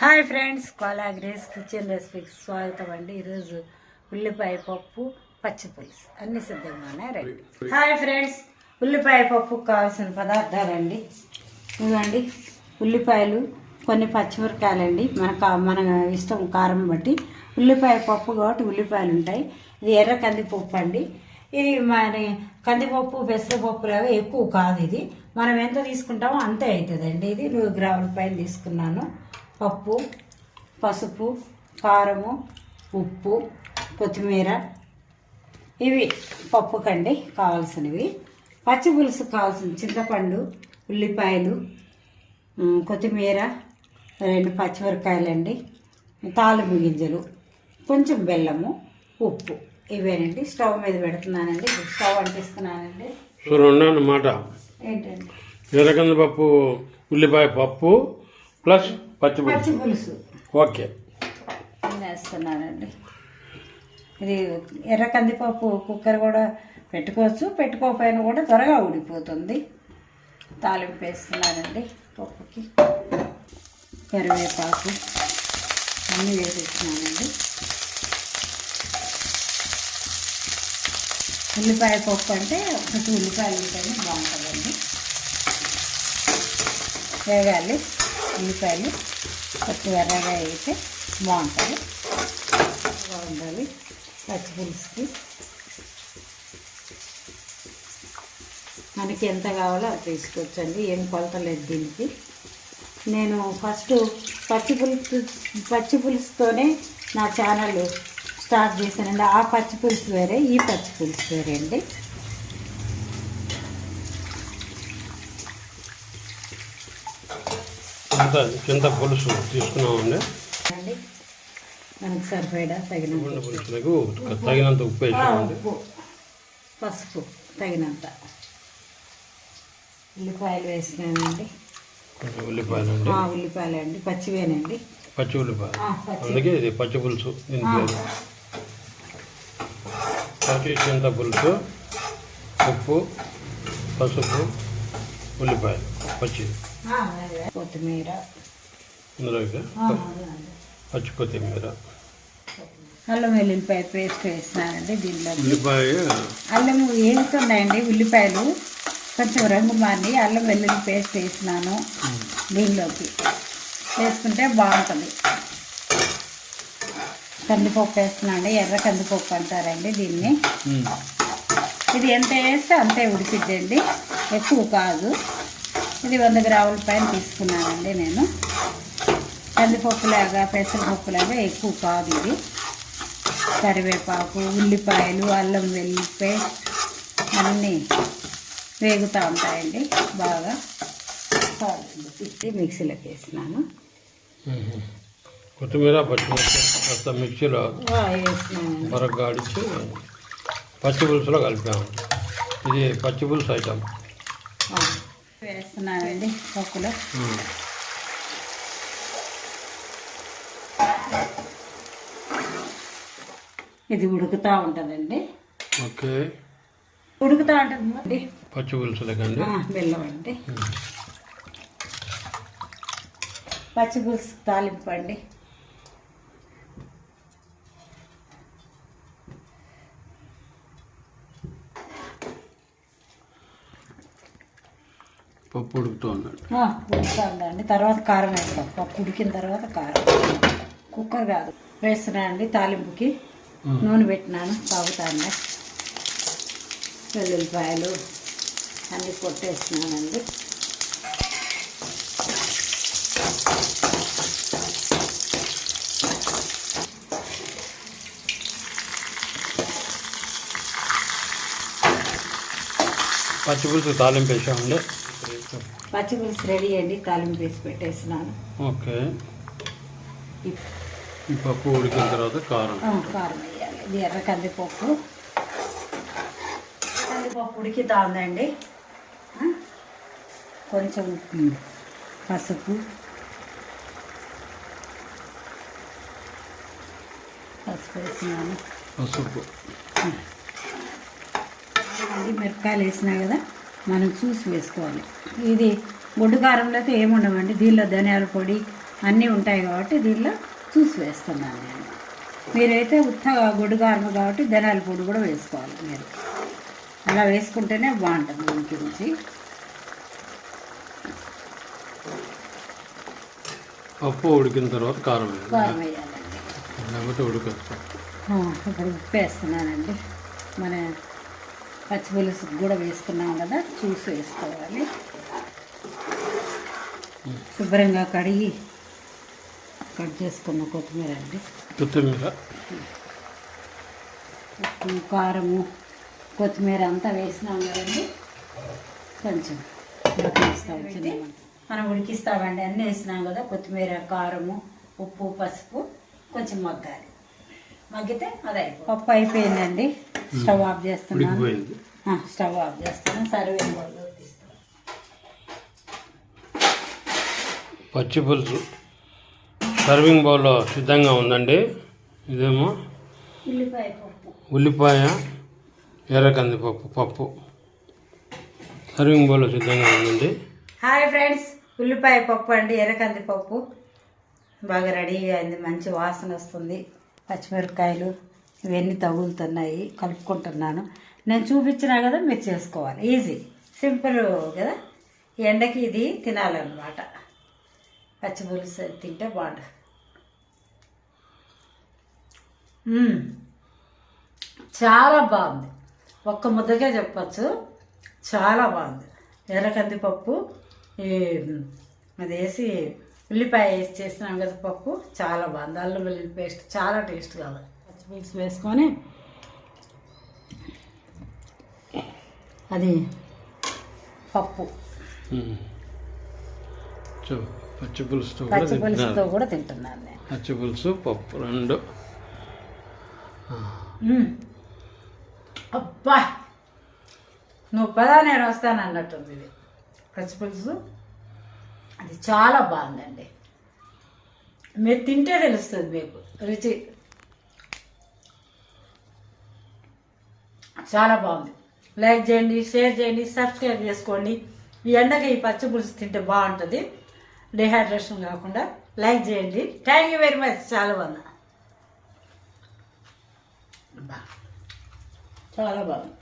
Hi friends Kola grace kitchen రెసిపీకి స్వాగతం అండి. ఈరోజు ఉల్లిపాయ పప్పు పచ్చి పులుసు. అన్ని సిద్ధంగానే రెడీ హాయ్ ఫ్రెండ్స్ ఉల్లిపాయ పప్పుకు కావాల్సిన పదార్థాలండి. ఇవ్వండి ఉల్లిపాయలు కొన్ని పచ్చిమిరకాయలండి మన కా మన ఇష్టం కారం బట్టి. ఉల్లిపాయ పప్పు కాబట్టి ఉల్లిపాయలు ఉంటాయి. ఇది ఎర్ర కందిపప్పు అండి. ఇది మన కందిపప్పు పెసరపప్పు లాగా ఎక్కువ కాదు ఇది. మనం ఎంత తీసుకుంటామో అంతే అవుతుందండి. ఇది నూరు గ్రాముల పైన తీసుకున్నాను. పప్పు పసుపు కారము ఉప్పు కొత్తిమీర. ఇవి పప్పుకండి కావాల్సినవి. పచ్చి పులుసు కావాల్సిన చింతపండు ఉల్లిపాయలు కొత్తిమీర రెండు పచ్చిమిరకాయలండి తాలింపు గింజలు కొంచెం బెల్లము ఉప్పు. ఇవేనండి. స్టవ్ మీద పెడుతున్నానండి. స్టవ్ అంటిస్తున్నానండి. అన్నమాట ఏంటండి? ఎర్రకంది పప్పు ఉల్లిపాయ పప్పు ప్లస్ పచ్చి పులుసు. ఓకే. వేస్తున్నానండి. ఇది ఎర్ర కందిపప్పు కుక్కర్ కూడా పెట్టుకోవచ్చు. పెట్టుకోకపోయినా కూడా త్వరగా ఉడిపోతుంది తాలింపు వేస్తున్నానండి పప్పుకి. కరివేపాకు అన్నీ వేసేస్తున్నానండి. ఉల్లిపాయ పప్పు అంటే ఒకటి ఉల్లిపాయలు ఉంటేనే బాగుంటుందండి. వేగాలి. ఉల్లిపాయలు కొంచెం ఎర్రగా వేస్తే బాగుంటుంది. బాగుండాలి పచ్చి పులుసుకి. మనకి ఎంత కావాలో అది తీసుకోవచ్చండి ఏం కొలత లేదు దీనికి. నేను ఫస్ట్ పచ్చి పులుసు పచ్చి పులుసుతోనే నా ఛానల్ స్టార్ట్ చేశానండి. ఆ పచ్చి పులుసు వేరే ఈ పచ్చి పులుసు వేరే అండి. అంత చింత పులుసు తీసుకున్నామండి మనకు సరిపడా తగిన గుండె పులుసులకు తగినంత ఉప్పు వేసామండి. పసుపు తగినంత. ఉల్లిపాయలు వేసినానండి. ఉల్లిపాయలు అండి. ఆ, ఉల్లిపాయలు అండి. పచ్చివేనండి. పచ్చి ఉల్లిపాయలు. అందుకే ఇది పచ్చి పులుసు పచ్చి చింత పులుసు ఉప్పు పసుపు ఉల్లిపాయలు పచ్చి. ఆ, అదే. కొత్తిమీర. పచ్చి కొత్తిమీర. అల్లం వెల్లుల్లిపాయ పేస్ట్ వేసినానండి దీనిలో ఉల్లిపాయ. అల్లం వేగుతున్నాయండి ఉల్లిపాయలు? కొంచెం రంగు మారి అల్లం వెల్లుల్లి పేస్ట్ వేసినాను దీనిలోకి వేసుకుంటే బాగుంటుంది. కందిపప్పు వేస్తున్నాండి ఎర్ర కందిపప్పు అంటారండి దీన్ని. ఇది ఎంత వేస్తే అంతే ఉడికిద్దండి. ఎక్కువ కాదు. ఇది వంద గ్రాముల పైన తీసుకున్నానండి నేను. కందిపప్పులాగా పెసరపప్పులాగా ఎక్కువ కాదు ఇది. కరివేపాకు ఉల్లిపాయలు అల్లం వెల్లిపాయ అన్నీ వేగుతూ ఉంటాయండి బాగా. తిప్పి మిక్సీలోకి వేసినాను. కొత్తిమీర పచ్చిమిర్చి మిక్సీలో ఆడిచ్చి పచ్చి పులుసులో కలిపాము. ఇది పచ్చి పులుసు ఐటమ్. వేస్తున్నానండి పప్పులో. ఇది ఉడుకుతూ ఉంటుందండి. ఓకే. ఉడుకుతూ ఉంటుంది పచ్చి పులుసులకండి బెల్లం అండి. పచ్చి పులుసు తాలింపు అండి. పప్పు ఉడుకుతూ ఉన్నాడు ఆ, ఉడుకుతా ఉందండి తర్వాత కారం వేస్తాం. పప్పు ఉడికిన తర్వాత కారం. కుక్కర్ కాదు. వేస్తున్నా అండి తాలింపుకి. నూనె పెట్టినాను తాగుతాండి వెల్లుల్లిపాయలు అన్నీ కొట్టేస్తున్నానండి. పచ్చి పులుసు తాలింపు వేసామండి. పచ్చి పులుసు రెడీ అండి తాలింపు వేసి పెట్టేసినాను ఓకే. ఈ పప్పు ఉడికిన తర్వాత కారం. కారం వేయాలి. ఇది ఎర్ర కందిపప్పు. కందిపప్పు ఉడికితా ఉందండి కొంచెం ఉప్పు, పసుపు పసుపు వేసినాను పసుపు. మిరపకాయలు వేసినా కదా? మనం చూసి వేసుకోవాలి. ఇది గుడ్డు కారంలో అయితే ఏముండవండి దీనిలో ధనియాల పొడి అన్నీ ఉంటాయి కాబట్టి దీనిలో చూసి వేస్తున్నాను నేను. మీరైతే ఉత్తగా గొడ్డుగారమ కాబట్టి ధనాల పొడి కూడా వేసుకోవాలి మీరు. అలా వేసుకుంటేనే బాగుంటుంది దీనికి రుచి. పప్పు ఉడికిన తర్వాత కారం వేయాలి. కారం వేయాలండి. లేకపోతే ఇప్పుడు ఉప్పు వేస్తున్నానండి. మన పచ్చిపులుసు కూడా వేసుకున్నాం కదా చూసి వేసుకోవాలి. శుభ్రంగా కడిగి కట్ చేసుకున్న కొత్తిమీర అండి. కొత్తిమీర. ఉప్పు కారము కొత్తిమీర అంతా వేసినాం కదండి. కొంచెం ఉడికిస్తాం చిన్న మనం ఉడికిస్తామండి అన్నీ వేసినాం కదా కొత్తిమీర కారము ఉప్పు పసుపు కొంచెం మగ్గాలి. మగ్గితే అది పప్పు అయిపోయిందండి. స్టవ్ ఆఫ్ చేస్తున్నాను. స్టవ్ ఆఫ్ బౌల్లో తీస్తాను పచ్చి పులుసు. సర్వింగ్ బౌల్లో సిద్ధంగా ఉందండి. ఇదేమో ఉల్లిపాయ పప్పు. ఉల్లిపాయ ఎర్రకంది పప్పు. పప్పు సర్వింగ్ బౌల్లో సిద్ధంగా ఉందండి. Hi friends. ఉల్లిపాయ పప్పు అండి ఎర్రకంది పప్పు బాగా రెడీగా అయింది. మంచి వాసన వస్తుంది. పచ్చిమిరపకాయలు. ఇవన్నీ తగులుతున్నాయి కలుపుకుంటున్నాను. నేను చూపించినా కదా మీరు చేసుకోవాలి. ఈజీ సింపుల్ కదా? ఎండకి ఇది తినాలన్నమాట. పచ్చిపులుసు తింటే బాగుంటుంది చాలా బాగుంది. ఒక్క ముద్దగా చెప్పచ్చు. చాలా బాగుంది. ఎర్రకంది పప్పు ఈ అది వేసి ఉల్లిపాయ వేసి చేసినాం కదా పప్పు చాలా బాగుంది. అల్లం వెల్లుల్లి పేస్ట్ చాలా టేస్ట్ కావాలి పచ్చిమిర్చి వేసుకొని అది పప్పు. పచ్చి పులుసుతో కూడా పచ్చి పులుసుతో కూడా తింటున్నాను నేను. పచ్చి పులుసు పప్పు రెండు. అబ్బా! నువ్వు పదా నేను వస్తాను అన్నట్టుంది ఇది. పచ్చిపులుసు అది చాలా బాగుందండి. మీరు తింటే తెలుస్తుంది మీకు. రుచి చాలా బాగుంది. లైక్ చేయండి షేర్ చేయండి సబ్స్క్రైబ్ చేసుకోండి. ఈ ఎండకి ఈ పచ్చి పులుసు తింటే బాగుంటుంది. డిహైడ్రేషన్ కాకుండా లైక్ చేయండి. థ్యాంక్ యూ వెరీ మచ్ చాలా బాగుంది. చాలా బాగుంది.